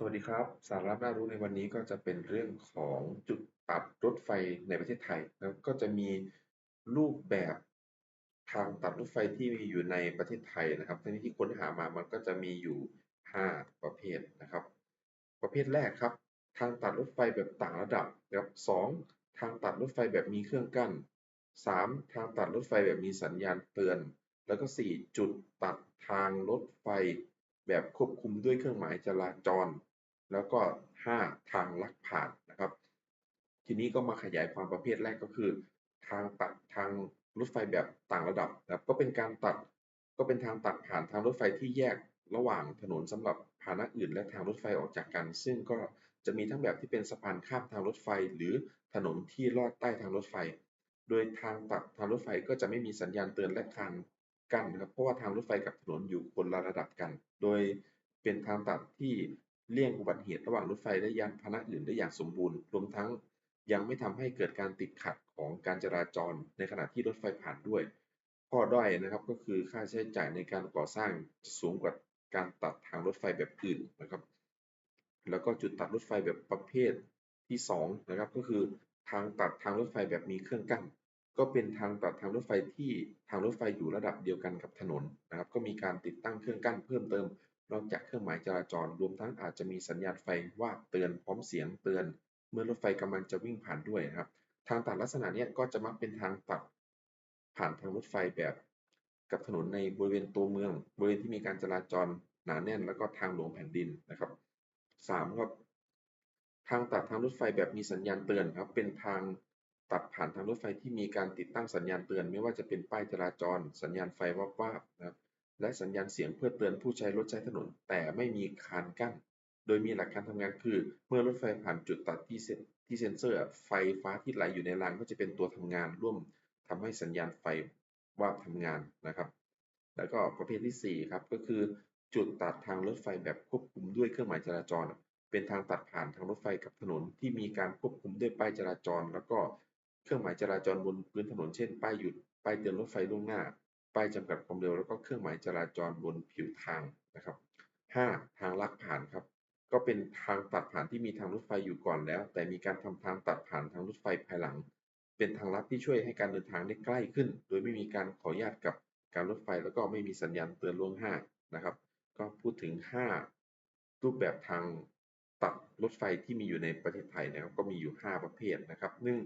สวัสดีครับ สาระน่ารู้ในวันนี้ก็จะเป็นเรื่องของจุดตัดรถไฟในประเทศไทย แล้วก็จะมีรูปแบบทางตัดรถไฟที่มีอยู่ในประเทศไทยนะครับทั้งนี้ที่ค้นหามามันก็จะมีอยู่ 5 ประเภทนะครับ ประเภทแรกครับ ทางตัดรถไฟแบบต่างระดับนะครับสองทางตัดรถไฟแบบมีเครื่องกั้น 3. ทางตัดรถไฟแบบมีสัญญาณเตือน แล้วก็ 4 จุดตัดทางรถไฟ แบบควบคุมด้วยเครื่องหมายจราจร แล้วก็ 5 ทางลักผ่านนะครับ ทีนี้ก็มาขยายความประเภทแรกก็คือ ทางตัดทางรถไฟแบบต่างระดับนะครับ ก็เป็นการตัดก็เป็นทางตัดผ่านทางรถไฟที่แยกระหว่างถนนสำหรับพาหนะอื่น และทางรถไฟออกจากกัน ซึ่งก็จะมีทั้งแบบที่เป็นสะพานข้ามทางรถไฟ หรือถนนที่ลอดใต้ทางรถไฟ โดยทางตัดทางรถไฟก็จะไม่มีสัญญาณเตือนและคาน กันนะครับ เพราะว่าทางรถไฟกับถนนอยู่คนละระดับกัน โดยเป็นทางตัดที่เลี่ยงอุบัติเหตุระหว่างรถไฟและยานพาหนะอื่นได้อย่างสมบูรณ์ รวมทั้งยังไม่ทำให้เกิดการติดขัดของการจราจรในขณะที่รถไฟผ่านด้วย ข้อด้อยนะครับก็คือค่าใช้จ่ายในการก่อสร้างจะสูงกว่าการตัดทางรถไฟแบบอื่นนะครับ แล้วก็จุดตัดรถไฟแบบประเภทที่2นะครับก็คือทางตัดทางรถไฟแบบมีเครื่องกั้น ก็เป็นทางตัดทางรถไฟที่ทางรถไฟอยู่ระดับเดียวกันกับถนนนะครับ ก็มีการติดตั้งเครื่องกั้นเพิ่มเติม นอกจากเครื่องหมายจราจร รวมทั้งอาจจะมีสัญญาณไฟว่าเตือนพร้อมเสียงเตือน เมื่อรถไฟกำลังจะวิ่งผ่านด้วยนะครับ ทางตัดลักษณะนี้ก็จะมักเป็นทางตัดผ่านทางรถไฟแบบกับถนนในบริเวณตัวเมือง บริเวณที่มีการจราจรหนาแน่น แล้วก็ทางหลวงแผ่นดินนะครับสามครับทางตัดทางรถไฟแบบมีสัญญาณเตือนครับ เป็นทาง ตัดผ่านทางรถไฟที่มีการติดตั้งสัญญาณเตือน ไม่ว่าจะเป็นป้ายจราจร สัญญาณไฟวับวาบนะครับและสัญญาณเสียงเพื่อเตือนผู้ใช้รถใช้ถนน แต่ไม่มีคานกั้น โดยมีหลักการทำงานคือ เมื่อรถไฟผ่านจุดตัดที่เซนที่เซ็นเซอร์ ไฟฟ้าที่ไหลอยู่ในรางก็จะเป็นตัวทำงานร่วมทำให้สัญญาณไฟวาบทำงานนะครับ แล้วก็ประเภทที่ 4 ครับ ก็คือจุดตัดทางรถไฟแบบควบคุมด้วยเครื่องหมายจราจร เป็นทางตัดผ่านทางรถไฟกับถนนที่มีการควบคุมด้วยป้ายจราจร แล้วก็ เครื่องหมายจราจรบนพื้นถนน เช่น ป้ายหยุด ป้ายเตือนรถไฟล่วงหน้า ป้ายจำกัดความเร็ว แล้วก็เครื่องหมายจราจรบนผิวทางนะครับ 5. ทางลักผ่านครับ ก็เป็นทางตัดผ่านที่มีทางรถไฟอยู่ก่อนแล้ว แต่มีการทำทางตัดผ่านทางรถไฟภายหลัง เป็นทางลัดที่ช่วยให้การเดินทางได้ใกล้ขึ้น โดยไม่มีการขออนุญาตกับการรถไฟ แล้วก็ไม่มีสัญญาณเตือนล่วงหน้านะครับ ก็พูดถึง 5 รูปแบบทางตัดรถไฟที่มีอยู่ในประเทศไทยนะครับ ก็มีอยู่ 5 ประเภทนะครับนึ่ง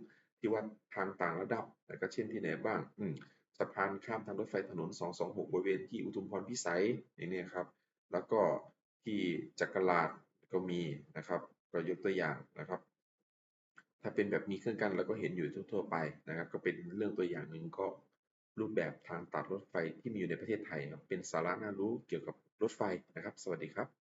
ที่ว่าทางต่างระดับแล้วก็เช่นที่ไหนบ้างอืมสะพานข้ามทางรถไฟถนน 226 บริเวณที่อุทุมพรพิสัยนี่นครับ แล้วก็ที่จักราดก็มีนะครับก็ยกตัวอย่างนะครับ ถ้าเป็นแบบมีเครื่องกั้นเราก็เห็นอยู่ทั่วๆไปนะครับ ก็เป็นเรื่องตัวอย่างหนึ่งก็รูปแบบทางตัดรถไฟที่มีอยู่ในประเทศไทยครับ เป็นสาระน่ารู้เกี่ยวกับรถไฟนะครับ สวัสดีครับ